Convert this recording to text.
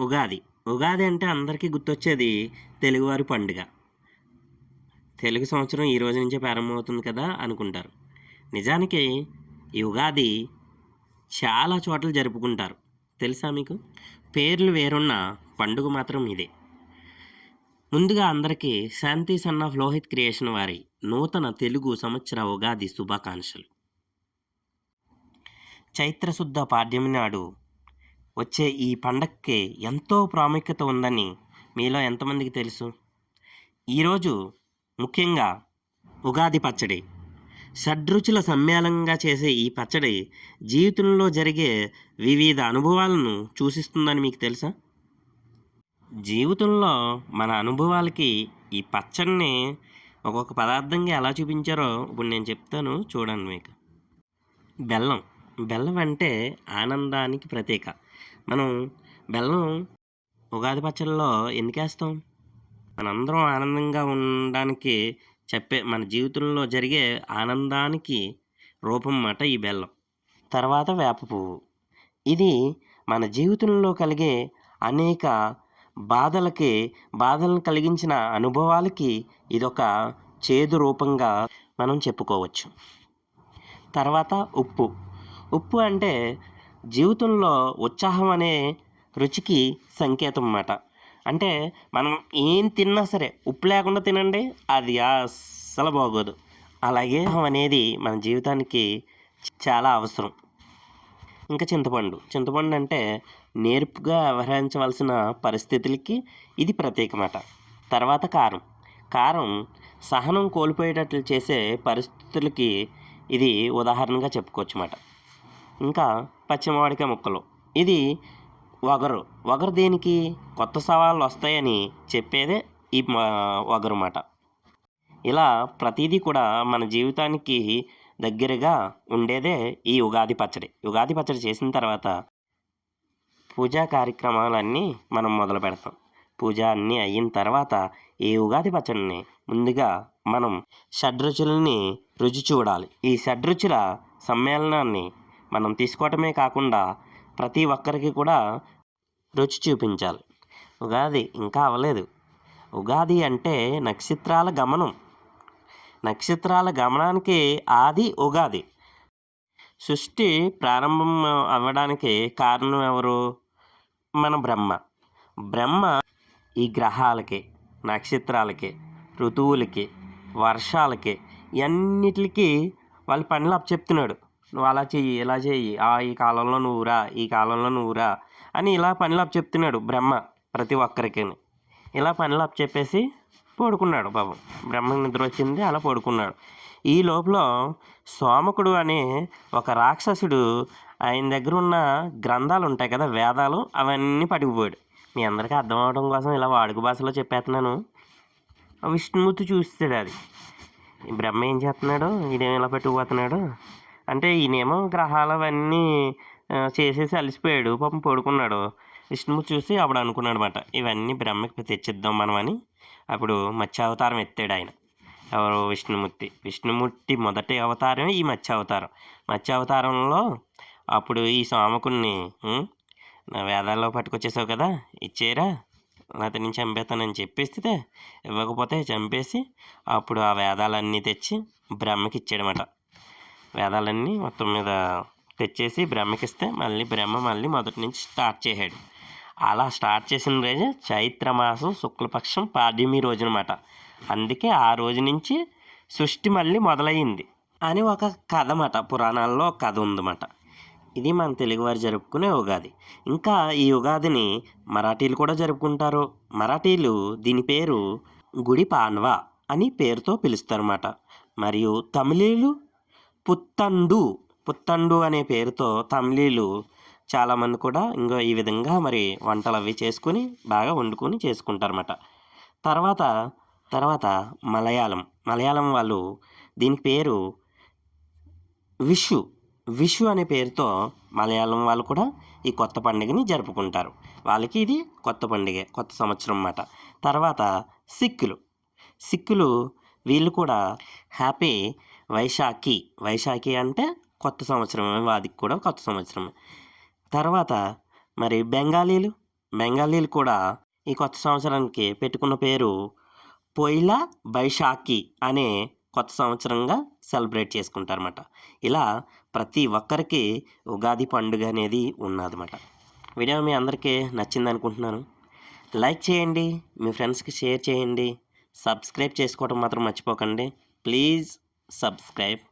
ఉగాది. ఉగాది అంటే అందరికీ గుర్తొచ్చేది తెలుగువారి పండుగ. తెలుగు సంవత్సరం ఈ రోజు నుంచే ప్రారంభమవుతుంది కదా అనుకుంటారు. నిజానికి ఈ ఉగాది చాలా చోట్ల జరుపుకుంటారు. తెలుసా మీకు? పేర్లు వేరున్న పండుగ మాత్రం ఇదే. ముందుగా అందరికీ Shanti son of Lohit creation వారి నూతన తెలుగు సంవత్సర ఉగాది శుభాకాంక్షలు. చైత్రశుద్ధ పాడ్యమి నాడు వచ్చే ఈ పండక్కి ఎంతో ప్రాముఖ్యత ఉందని మీలో ఎంతమందికి తెలుసు? ఈరోజు ముఖ్యంగా ఉగాది పచ్చడి. షడ్రుచుల సమ్మేళనంగా చేసే ఈ పచ్చడి జీవితంలో జరిగే వివిధ అనుభవాలను సూచిస్తుందని మీకు తెలుసా? జీవితంలో మన అనుభవాలకి ఈ పచ్చడిని ఒక్కొక్క పదార్థంగా ఎలా చూపించారో ఇప్పుడు నేను చెప్తాను చూడండి మీకు. బెల్లం. బెల్లం అంటే ఆనందానికి ప్రతీక. మనం బెల్లం ఉగాది పచ్చళ్ళలో ఎందుకు వేస్తాం మనందరం ఆనందంగా ఉండడానికి చెప్పే మన జీవితంలో జరిగే ఆనందానికి రూపం మాట ఈ బెల్లం. తర్వాత వేప పువ్వు. ఇది మన జీవితంలో కలిగే అనేక బాధలకి బాధలను కలిగించిన అనుభవాలకి ఇదొక చేదు రూపంగా మనం చెప్పుకోవచ్చు. తర్వాత ఉప్పు. ఉప్పు అంటే జీవితంలో ఉత్సాహం అనే రుచికి సంకేతం అన్నమాట అంటే మనం ఏం తిన్నా సరే ఉప్పు లేకుండా తినండి అది అస్సలు బాగోదు. అలాగే అనేది మన జీవితానికి చాలా అవసరం. ఇంకా చింతపండు. చింతపండు అంటే నేర్పుగా వ్యవహరించవలసిన పరిస్థితులకి ఇది ప్రత్యేకమాట తర్వాత కారం. కారం సహనం కోల్పోయేటట్లు చేసే పరిస్థితులకి ఇది ఉదాహరణగా చెప్పుకోవచ్చు అన్నమాట ఇంకా పచ్చిమామిడికాయ ముక్కలు. ఇది వగరు. వగరు దేనికి? కొత్త సవాళ్ళు వస్తాయని చెప్పేదే ఈ వగరు మాట. ఇలా ప్రతిదీ కూడా మన జీవితానికి దగ్గరగా ఉండేదే ఈ ఉగాది పచ్చడి. ఉగాది పచ్చడి చేసిన తర్వాత పూజా కార్యక్రమాలన్నీ మనం మొదలు పెడతాం. పూజ అన్నీ అయిన తర్వాత ఈ ఉగాది పచ్చడిని ముందుగా మనం షడ్రుచులని రుచి చూడాలి. ఈ షడ్రుచుల సమ్మేళనాన్ని మనం తీసుకోవటమే కాకుండా ప్రతి ఒక్కరికి కూడా రుచి చూపించాలి. ఉగాది ఇంకా అవ్వలేదు. ఉగాది అంటే నక్షత్రాల గమనం. నక్షత్రాల గమనానికి ఆది ఉగాది. సృష్టి ప్రారంభం అవ్వడానికి కారణం ఎవరు? మన బ్రహ్మ. బ్రహ్మ ఈ గ్రహాలకి నక్షత్రాలకి ఋతువులకి వర్షాలకి ఇవన్నిటికి వాళ్ళ పనులు అప్పచెప్తున్నాడు. నువ్వు అలా చెయ్యి ఇలా చెయ్యి. ఆ ఈ కాలంలో నువ్వురా ఈ కాలంలో నువ్వురా అని ఇలా పనులు అప్పచెప్తున్నాడు బ్రహ్మ ప్రతి ఒక్కరికి ఇలా పనులు అప్పచెప్పేసి పడుకున్నాడు పాపం. బ్రహ్మ నిద్ర వచ్చింది అలా పడుకున్నాడు. ఈ లోపల సోమకుడు అనే ఒక రాక్షసుడు ఆయన దగ్గర ఉన్న గ్రంథాలు ఉంటాయి కదా వేదాలు అవన్నీ పట్టుకుపోయాడు మీ అందరికీ అర్థం అవడం కోసం ఇలా వాడుక భాషలో చెప్పేస్తున్నాను. విష్ణుమూర్తి చూస్తాడు అది. బ్రహ్మ ఏం చేస్తున్నాడు? ఈడేమో ఇలా పెట్టుకుపోతున్నాడు? అంటే ఈయనేమో గ్రహాలు అవన్నీ చేసేసి అలసిపోయాడు. పాపం పడుకున్నాడు. విష్ణుమూర్తి చూసి అప్పుడు అనుకున్నాడు అనమాట ఇవన్నీ బ్రహ్మకి తెచ్చిద్దాం మనం అని అప్పుడు మత్స్య అవతారం ఎత్తాడు ఆయన. ఎవరు? విష్ణుమూర్తి. విష్ణుమూర్తి మొదటి అవతారమే ఈ మత్స్య అవతారం మత్స్య అవతారంలో అప్పుడు ఈ సామకుణ్ణి వేదాల్లో పట్టుకొచ్చేసావు కదా ఇచ్చేరా? అతని చంపేస్తానని చెప్పేస్తే ఇవ్వకపోతే చంపేసి అప్పుడు ఆ వేదాలన్నీ తెచ్చి బ్రహ్మకి ఇచ్చాడనమాట వేదాలన్నీ మొత్తం మీద తెచ్చేసి బ్రహ్మకిస్తే మళ్ళీ బ్రహ్మ మళ్ళీ మొదటి నుంచి స్టార్ట్ చేశాడు. అలా స్టార్ట్ చేసిన రోజు చైత్రమాసం శుక్లపక్షం పాడ్యమి రోజు అనమాట అందుకే ఆ రోజు నుంచి సృష్టి మళ్ళీ మొదలయ్యింది అని ఒక కథ మాట పురాణాల్లో ఒక కథ ఉందన్నమాట. ఇది మన తెలుగువారు జరుపుకునే ఉగాది. ఇంకా ఈ ఉగాదిని మరాఠీలు కూడా జరుపుకుంటారు. మరాఠీలు దీని పేరు గుడి పాన్వా అని పేరుతో పిలుస్తారన్నమాట. మరియు తమిళీలు పుత్తండు. పుత్తండు అనే పేరుతో తమిళీలు చాలామంది కూడా ఇంకా ఈ విధంగా మరి వంటలు అవి చేసుకొని బాగా వండుకొని చేసుకుంటారన్నమాట. తర్వాత తర్వాత మలయాళం. మలయాళం వాళ్ళు దీని పేరు విషు. విషు అనే పేరుతో మలయాళం వాళ్ళు కూడా ఈ కొత్త పండుగని జరుపుకుంటారు. వాళ్ళకి ఇది కొత్త పండుగే కొత్త సంవత్సరం అన్నమాట. తర్వాత సిక్కులు. సిక్కులు వీళ్ళు కూడా హ్యాపీ వైశాఖి. వైశాఖి అంటే కొత్త సంవత్సరం వాదికి కూడా కొత్త సంవత్సరం తర్వాత మరి బెంగాలీలు. బెంగాలీలు కూడా ఈ కొత్త సంవత్సరానికి పెట్టుకున్న పేరు పొయిలా బైశాఖి అనే కొత్త సంవత్సరంగా సెలబ్రేట్ చేసుకుంటారన్నమాట. ఇలా ప్రతి ఒక్కరికి ఉగాది పండుగ అనేది ఉన్నదన్నమాట. వీడియో మీ అందరికీ నచ్చింది అనుకుంటున్నాను. లైక్ చేయండి మీ ఫ్రెండ్స్కి షేర్ చేయండి సబ్స్క్రైబ్ చేసుకోవడం మాత్రం మర్చిపోకండి. ప్లీజ్. సబ్స్క్రైబ్